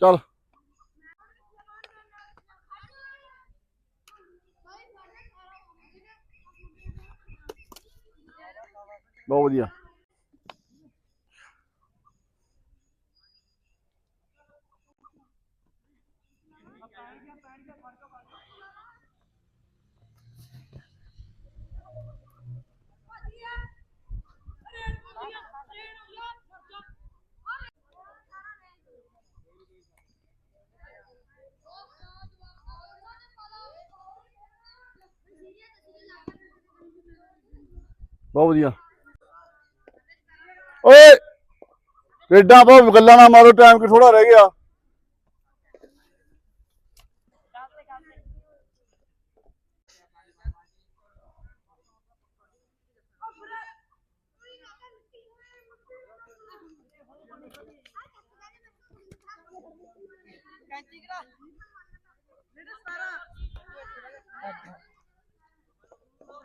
ਚੱਲ ਬਹੁਤ ਵਧੀਆ ਬਹੁਤ ਵਧੀਆ ਓਏ ਰੇਡਾਂ ਬਹੁਤ ਗੱਲਾਂ ਨਾ ਮਾਰੋ ਟਾਈਮ ਕਿ ਥੋੜਾ ਰਹਿ ਗਿਆ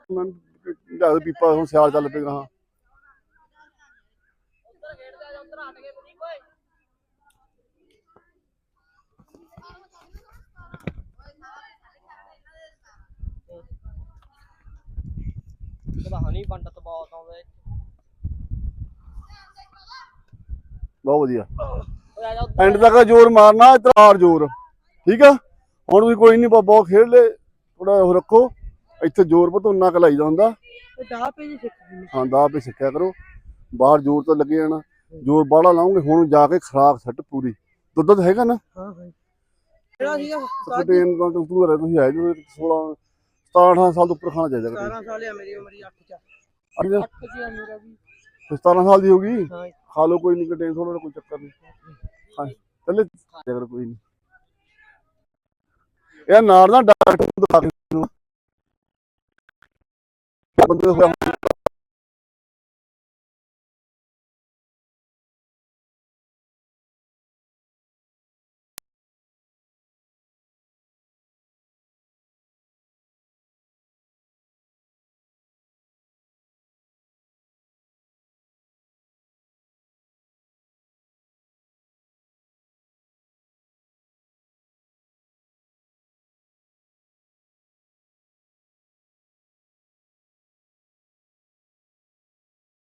ਮੈਂ ਜਦ ਪੀਪਾ ਹੁਣ ਸਿਆਲ ਚੱਲ ਪਏਗਾ ਹਾਂ। ਨਹੀਂ ਪੰਡਤ ਬਹੁਤ ਆਉਂਦੇ। ਬਹੁਤ ਵਧੀਆ। ਐਂਡ ਤੱਕ ਜ਼ੋਰ ਮਾਰਨਾ ਇਤਰਾਰ ਜ਼ੋਰ। ਠੀਕ ਆ? ਹੁਣ ਤੁਸੀਂ ਕੋਈ ਨਹੀਂ ਬਹੁਤ ਖੇਡ ਲੈ ਥੋੜਾ ਉਹ ਰੱਖੋ। ਇੱਥੇ ਜ਼ੋਰ ਪਤਾ ਉਨਾ ਕੁ ਲਾਈਦਾ ਹੁੰਦਾ। ਪੇ ਜੀ ਸਿੱਖ ਹਾਂ ਦਾ ਆਪੇ ਸਿੱਖਿਆ ਕਰੋ। ਬਾਹਰ ਜ਼ੋਰ ਤਾਂ ਲੱਗੇ ਜਾਣਾ। ਜ਼ੋਰ ਬਾਹਲਾ ਲਾਉਂਗੇ ਹੁਣ ਜਾ ਕੇ ਖਰਾਕ ਸੱਟ ਪੂਰੀ। ਦੁੱਧ ਤਾਂ ਹੈਗਾ ਨਾ? ਹਾਂ ਹਾਂ। ਕਿਹੜਾ ਸੀਗਾ ਤਾਂ ਤੂੰ ਤੂੰ ਤੁਸੀਂ ਆਏ ਜੋ 16 17 18 ਸਾਲ ਤੋਂ ਉੱਪਰ ਖਾਣਾ ਚਾਹੀਦਾ 17 ਸਾਲ ਆ ਮੇਰੀ ਉਮਰ 8 ਚ। ਅੱਛਾ 8 ਚ ਆ ਮੇਰਾ ਵੀ। 17 ਸਾਲ ਦੀ ਹੋ ਗਈ? ਹਾਂ ਖਾ ਲਓ ਕੋਈ ਨਹੀਂ ਕਟੇਨ ਥੋੜਾ ਕੋਈ ਚੱਕਰ ਨਹੀਂ ਹਾਂ ਚੱਲੇ। ਜਗਰ ਕੋਈ ਨਹੀਂ ਇਹ ਨਾਰ ਨਾ ਡਾਕਟਰ ਨੂੰ ਦਿਖਾ ਕੇ 我们都会